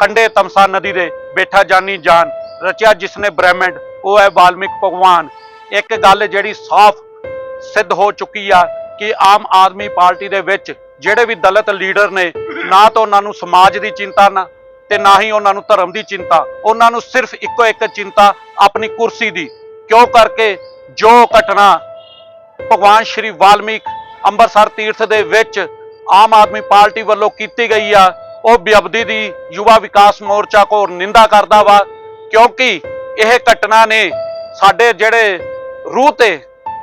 ਕੰਡੇ ਤਮਸਾ ਨਦੀ ਦੇ ਬੈਠਾ ਜਾਨੀ ਜਾਨ, ਰਚਿਆ ਜਿਸਨੇ ਬ੍ਰਹਮੰਡ, ਉਹ ਹੈ ਵਾਲਮੀਕ ਭਗਵਾਨ। ਇੱਕ ਗੱਲ ਜਿਹੜੀ ਸਾਫ਼ ਸਿੱਧ ਹੋ ਚੁੱਕੀ ਆ ਕਿ ਆਮ ਆਦਮੀ ਪਾਰਟੀ ਦੇ ਵਿੱਚ ਜਿਹੜੇ ਵੀ ਦਲਿਤ ਲੀਡਰ ਨੇ, ਨਾ ਤਾਂ ਉਹਨਾਂ ਨੂੰ ਸਮਾਜ ਦੀ ਚਿੰਤਾ ਨਾ, ਤੇ ਨਾ ਹੀ ਉਹਨਾਂ ਨੂੰ ਧਰਮ ਦੀ ਚਿੰਤਾ। ਉਹਨਾਂ ਨੂੰ ਸਿਰਫ ਇੱਕੋ ਇੱਕ ਚਿੰਤਾ ਆਪਣੀ ਕੁਰਸੀ ਦੀ, ਕਿਉਂ ਕਰਕੇ ਜੋ ਘਟਨਾ ਭਗਵਾਨ ਸ਼੍ਰੀ ਵਾਲਮੀਕ ਅੰਮ੍ਰਿਤਸਰ ਤੀਰਥ ਦੇ ਵਿੱਚ ਆਮ ਆਦਮੀ ਪਾਰਟੀ ਵੱਲੋਂ ਕੀਤੀ ਗਈ ਆ ਉਹ ਬਿਅਬਦੀ ਦੀ ਯੁਵਾ ਵਿਕਾਸ ਮੋਰਚਾ ਕੋ ਨਿੰਦਾ ਕਰਦਾ ਵਾ, ਕਿਉਂਕਿ ਇਹ ਘਟਨਾ ਨੇ ਸਾਡੇ ਜਿਹੜੇ ਰੂਹ ਤੇ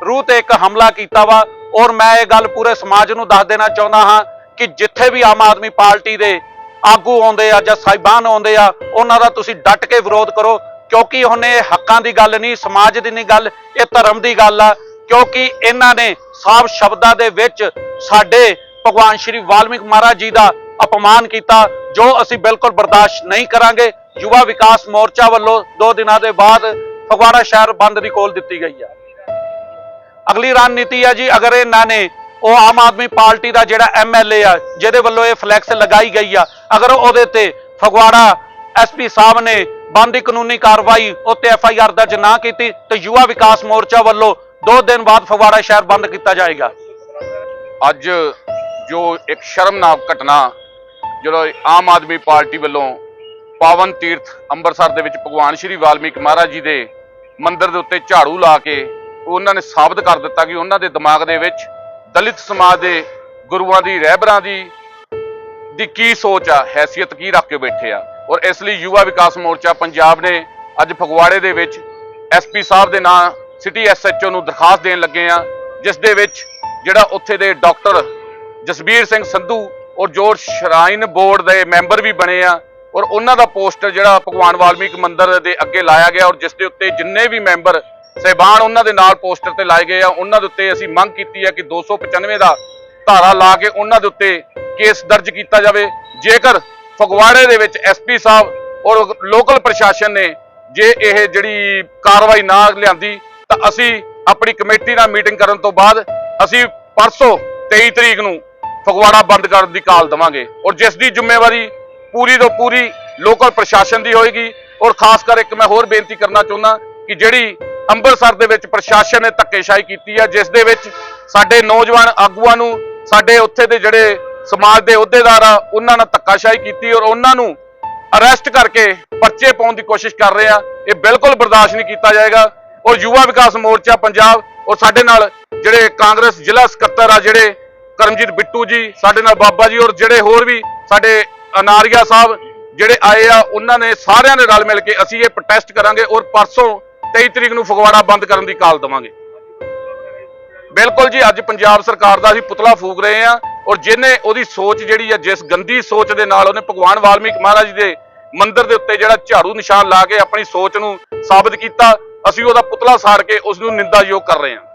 ਰੂਹ ਤੇ ਇੱਕ ਹਮਲਾ ਕੀਤਾ ਵਾ। ਔਰ ਮੈਂ ਇਹ ਗੱਲ ਪੂਰੇ ਸਮਾਜ ਨੂੰ ਦੱਸ ਦੇਣਾ ਚਾਹੁੰਦਾ ਹਾਂ ਕਿ ਜਿੱਥੇ ਵੀ ਆਮ ਆਦਮੀ ਪਾਰਟੀ ਦੇ ਆਗੂ ਆਉਂਦੇ ਆ ਜਾਂ ਸਾਹਿਬਾਨ ਆਉਂਦੇ ਆ, ਉਹਨਾਂ ਦਾ ਤੁਸੀਂ ਡਟ ਕੇ ਵਿਰੋਧ ਕਰੋ, ਕਿਉਂਕਿ ਉਹਨੇ ਇਹ ਹੱਕਾਂ ਦੀ ਗੱਲ ਨਹੀਂ, ਸਮਾਜ ਦੀ ਨਹੀਂ ਗੱਲ, ਇਹ ਧਰਮ ਦੀ ਗੱਲ ਆ। ਕਿਉਂਕਿ ਇਹਨਾਂ ਨੇ ਸਾਫ਼ ਸ਼ਬਦਾਂ ਦੇ ਵਿੱਚ ਸਾਡੇ ਭਗਵਾਨ ਸ਼੍ਰੀ ਵਾਲਮੀਕ ਮਹਾਰਾਜ ਜੀ ਦਾ ਅਪਮਾਨ ਕੀਤਾ, ਜੋ ਅਸੀਂ ਬਿਲਕੁਲ ਬਰਦਾਸ਼ਤ ਨਹੀਂ ਕਰਾਂਗੇ। ਯੁਵਾ ਵਿਕਾਸ ਮੋਰਚਾ ਵੱਲੋਂ ਦੋ ਦਿਨਾਂ ਦੇ ਬਾਅਦ ਫਗਵਾੜਾ ਸ਼ਹਿਰ ਬੰਦ ਦੀ ਕੋਲ ਦਿੱਤੀ ਗਈ ਆ ਅਗਲੀ ਰਣਨੀਤੀ ਹੈ ਜੀ, ਅਗਰ ਇਹਨਾਂ ਨੇ ਉਹ ਆਮ ਆਦਮੀ ਪਾਰਟੀ ਦਾ ਜਿਹੜਾ ਐਮਐਲਏ ਆ, ਜਿਹਦੇ ਵੱਲੋਂ ਇਹ ਫਲੈਕਸ ਲਗਾਈ ਗਈ ਆ, ਅਗਰ ਉਹਦੇ ਤੇ ਫਗਵਾੜਾ ਐਸਪੀ ਸਾਹਿਬ ਨੇ ਬੰਦ ਦੀ ਕਾਨੂੰਨੀ ਕਾਰਵਾਈ ਉੱਤੇ ਐਫਆਈਆਰ ਦਰਜ ਨਾ ਕੀਤੀ, ਤੇ ਯੁਵਾ ਵਿਕਾਸ ਮੋਰਚਾ ਵੱਲੋਂ ਦੋ ਦਿਨ ਬਾਅਦ ਫਗਵਾੜਾ ਸ਼ਹਿਰ ਬੰਦ ਕੀਤਾ ਜਾਏਗਾ। ਅੱਜ ਜੋ ਇੱਕ ਸ਼ਰਮਨਾਕ ਘਟਨਾ ਜਿਹੜਾ ਆਮ ਆਦਮੀ ਪਾਰਟੀ ਵੱਲੋਂ ਪਾਵਨ ਤੀਰਥ ਅੰਮ੍ਰਿਤਸਰ ਦੇ ਵਿੱਚ ਭਗਵਾਨ ਸ਼੍ਰੀ ਵਾਲਮੀਕ ਮਹਾਰਾਜ ਜੀ ਦੇ ਮੰਦਿਰ ਦੇ ਉੱਤੇ ਝਾੜੂ ਲਾ ਕੇ ਉਹਨਾਂ ਨੇ ਸਾਬਤ ਕਰ ਦਿੱਤਾ ਕਿ ਉਹਨਾਂ ਦੇ ਦਿਮਾਗ ਦੇ ਵਿੱਚ ਦਲਿਤ ਸਮਾਜ ਦੇ ਗੁਰੂਆਂ ਦੀ, ਰਹਿਬਰਾਂ ਦੀ ਦੀ ਕੀ ਸੋਚ ਆ, ਹੈਸੀਅਤ ਕੀ ਰੱਖ ਕੇ ਬੈਠੇ ਆ। ਔਰ ਇਸ ਲਈ ਯੁਵਾ ਵਿਕਾਸ ਮੋਰਚਾ ਪੰਜਾਬ ਨੇ ਅੱਜ ਫਗਵਾੜੇ ਦੇ ਵਿੱਚ ਐਸਪੀ ਸਾਹਿਬ ਦੇ ਨਾਂ ਸਿਟੀ ਐਸਐਚਓ ਨੂੰ ਦਰਖਾਸਤ ਦੇਣ ਲੱਗੇ ਆ, ਜਿਸ ਦੇ ਵਿੱਚ ਜਿਹੜਾ ਉੱਥੇ ਦੇ ਡਾਕਟਰ ਜਸਬੀਰ ਸਿੰਘ ਸੰਧੂ ਔਰ ਜੋ ਸ਼ਰਾਈਨ ਬੋਰਡ ਦੇ ਮੈਂਬਰ ਵੀ ਬਣੇ ਆ, ਔਰ ਉਹਨਾਂ ਦਾ ਪੋਸਟਰ ਜਿਹੜਾ ਭਗਵਾਨ ਵਾਲਮੀਕ ਮੰਦਿਰ ਦੇ ਅੱਗੇ ਲਾਇਆ ਗਿਆ, ਔਰ ਜਿਸ ਦੇ ਉੱਤੇ ਜਿੰਨੇ ਵੀ ਮੈਂਬਰ ਸਹਿਬਾਨ ਉਹਨਾਂ ਦੇ ਨਾਲ ਪੋਸਟਰ ਤੇ ਲਾਏ ਗਏ ਆ, ਉਹਨਾਂ ਦੇ ਉੱਤੇ ਅਸੀਂ ਮੰਗ ਕੀਤੀ ਹੈ ਕਿ 295 ਦਾ ਧਾਰਾ ਲਾ ਕੇ ਉਹਨਾਂ ਦੇ ਉੱਤੇ ਕੇਸ ਦਰਜ ਕੀਤਾ ਜਾਵੇ। ਜੇਕਰ ਫਗਵਾੜੇ ਦੇ ਵਿੱਚ ਐਸਪੀ ਸਾਹਿਬ ਔਰ ਲੋਕਲ ਪ੍ਰਸ਼ਾਸਨ ਨੇ ਜੇ ਇਹ ਜਿਹੜੀ ਕਾਰਵਾਈ ਨਾ ਲਿਆਂਦੀ, ਤਾਂ ਅਸੀਂ ਆਪਣੀ ਕਮੇਟੀ ਨਾਲ ਮੀਟਿੰਗ ਕਰਨ ਤੋਂ ਬਾਅਦ ਅਸੀਂ ਪਰਸੋਂ 23 ਤਰੀਕ ਨੂੰ ਫਗਵਾੜਾ ਬੰਦ ਕਰਨ ਦੀ ਕਾਲ ਦਵਾਂਗੇ। ਔਰ ਜਿਸ ਦੀ ਜ਼ਿੰਮੇਵਾਰੀ ਪੂਰੀ ਤੋਂ ਪੂਰੀ ਲੋਕਲ ਪ੍ਰਸ਼ਾਸਨ ਦੀ ਹੋਏਗੀ, ਔਰ ਖਾਸ ਕਰ ਇੱਕ ਮੈਂ ਹੋਰ ਬੇਨਤੀ ਕਰਨਾ ਚਾਹੁੰਦਾ ਕਿ ਜਿਹੜੀ ਅੰਮ੍ਰਿਤਸਰ ਦੇ ਵਿੱਚ ਪ੍ਰਸ਼ਾਸਨ ਨੇ ਧੱਕੇਸ਼ਾਹੀ ਕੀਤੀ ਹੈ, ਜਿਸ ਦੇ ਵਿੱਚ ਸਾਡੇ ਨੌਜਵਾਨ ਆਗੂਆਂ ਨੂੰ, ਸਾਡੇ ਉੱਥੇ ਦੇ ਜਿਹੜੇ ਸਮਾਜ ਦੇ ਅਹੁਦੇਦਾਰ ਆ, ਉਹਨਾਂ ਨਾਲ ਧੱਕਾਸ਼ਾਹੀ ਕੀਤੀ ਔਰ ਉਹਨਾਂ ਨੂੰ ਅਰੈਸਟ ਕਰਕੇ ਪਰਚੇ ਪਾਉਣ ਦੀ ਕੋਸ਼ਿਸ਼ ਕਰ ਰਹੇ ਆ। ਇਹ ਬਿਲਕੁਲ ਬਰਦਾਸ਼ਤ ਨਹੀਂ ਕੀਤਾ ਜਾਏਗਾ। ਔਰ ਯੁਵਾ ਵਿਕਾਸ ਮੋਰਚਾ ਪੰਜਾਬ ਔਰ ਸਾਡੇ ਨਾਲ ਜਿਹੜੇ ਕਾਂਗਰਸ ਜ਼ਿਲ੍ਹਾ ਸਕੱਤਰ ਆ, ਜਿਹੜੇ ਕਰਮਜੀਤ ਬਿੱਟੂ ਜੀ, ਸਾਡੇ ਨਾਲ ਬਾਬਾ ਜੀ ਔਰ ਜਿਹੜੇ ਹੋਰ ਵੀ ਸਾਡੇ ਅਨਾਰੀਆ ਸਾਹਿਬ ਜਿਹੜੇ ਆਏ ਆ, ਉਹਨਾਂ ਨੇ ਸਾਰਿਆਂ ਨੇ ਰਲ ਮਿਲ ਕੇ ਅਸੀਂ ਇਹ ਪ੍ਰੋਟੈਸਟ ਕਰਾਂਗੇ ਔਰ ਪਰਸੋਂ 23 ਤਰੀਕ ਨੂੰ ਫਗਵਾੜਾ ਬੰਦ ਕਰਨ ਦੀ ਕਾਲ ਦਵਾਂਗੇ। ਬਿਲਕੁਲ ਜੀ, ਅੱਜ ਪੰਜਾਬ ਸਰਕਾਰ ਦਾ ਅਸੀਂ ਪੁਤਲਾ ਫੂਕ ਰਹੇ ਆ ਔਰ ਜਿਹਨੇ ਉਹਦੀ ਸੋਚ ਜਿਹੜੀ ਆ, ਜਿਸ ਗੰਦੀ ਸੋਚ ਦੇ ਨਾਲ ਉਹਨੇ ਭਗਵਾਨ ਵਾਲਮੀਕ ਮਹਾਰਾਜ ਜੀ ਦੇ ਮੰਦਿਰ ਦੇ ਉੱਤੇ ਜਿਹੜਾ ਝਾੜੂ ਨਿਸ਼ਾਨ ਲਾ ਕੇ ਆਪਣੀ ਸੋਚ ਨੂੰ ਸਾਬਤ ਕੀਤਾ, ਅਸੀਂ ਉਹਦਾ ਪੁਤਲਾ ਸਾੜ ਕੇ ਉਸ ਨੂੰ ਨਿੰਦਾਯੋਗ ਕਰ ਰਹੇ ਹਾਂ